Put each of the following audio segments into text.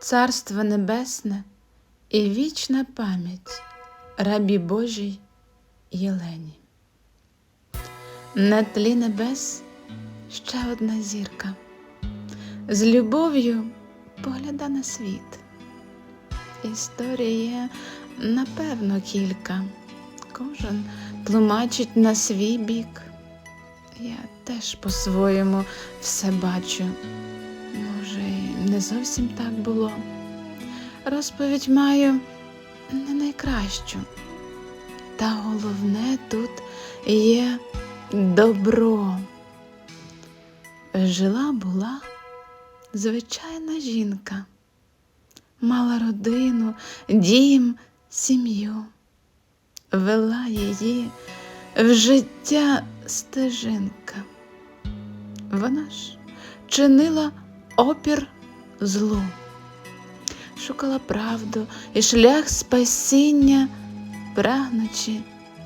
Царство Небесне і вічна пам'ять рабі Божій Єлені. На тлі небес ще одна зірка, з любов'ю погляда на світ. Історії напевно, кілька, кожен тлумачить на свій бік. Я теж по-своєму все бачу. Не зовсім так було. Розповідь маю не найкращу. Та головне тут є добро. Жила була звичайна жінка, мала родину, дім, сім'ю, вела її в життя стежинка. Вона ж чинила опір злу, шукала правду і шлях спасіння, прагнучи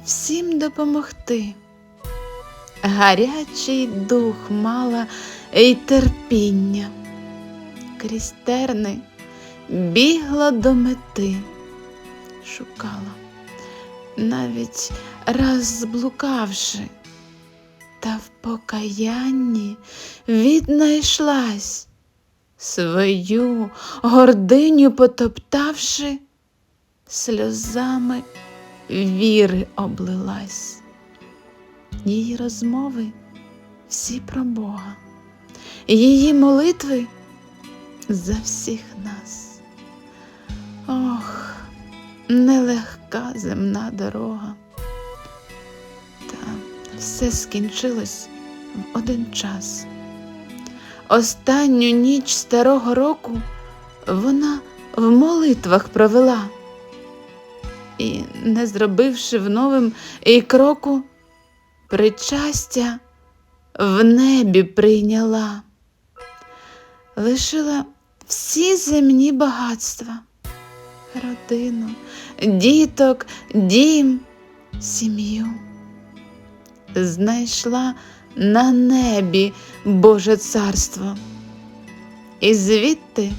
всім допомогти. Гарячий дух мала й терпіння, крізь терни бігла до мети, шукала, навіть раз зблукавши, та в покаянні віднайшлась, свою гординю потоптавши, сльозами віри облилась. Її розмови всі про Бога, її молитви за всіх нас. Ох, нелегка земна дорога. Та все скінчилось в один час. Останню ніч старого року вона в молитвах провела і, не зробивши в новим і кроку, причастя в небі прийняла, лишила всі земні багатства, родину, діток, дім, сім'ю. Знайшла на небі Боже царство, і звідти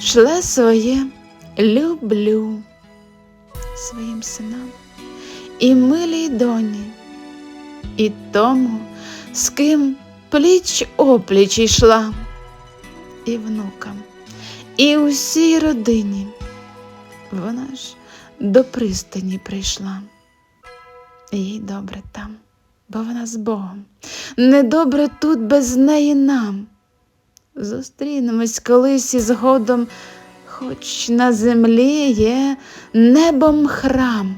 шле своє люблю своїм синам і милій доні, і тому, з ким пліч опліч йшла, і внукам, і усій родині. Вона ж до пристані прийшла. Їй добре там, бо вона з Богом. Недобре тут без неї нам. Зустрінемось колись і згодом, хоч на землі є небом храм.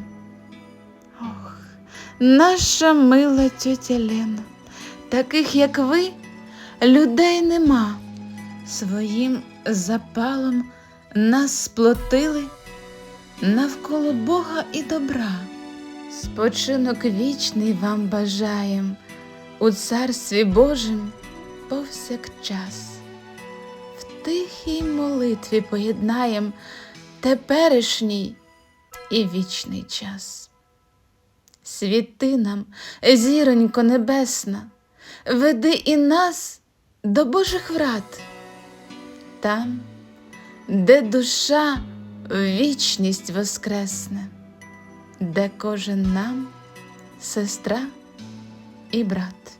Ох, наша мила тьотя Лена, таких, як ви, людей нема. Своїм запалом нас сплотили навколо Бога і добра. Спочинок вічний вам бажаєм у царстві Божим повсякчас. В тихій молитві поєднаєм теперішній і вічний час. Світи нам, зіронько небесна, веди і нас до Божих врат, там, де душа вічність воскресне, де кожен нам сестра і брат.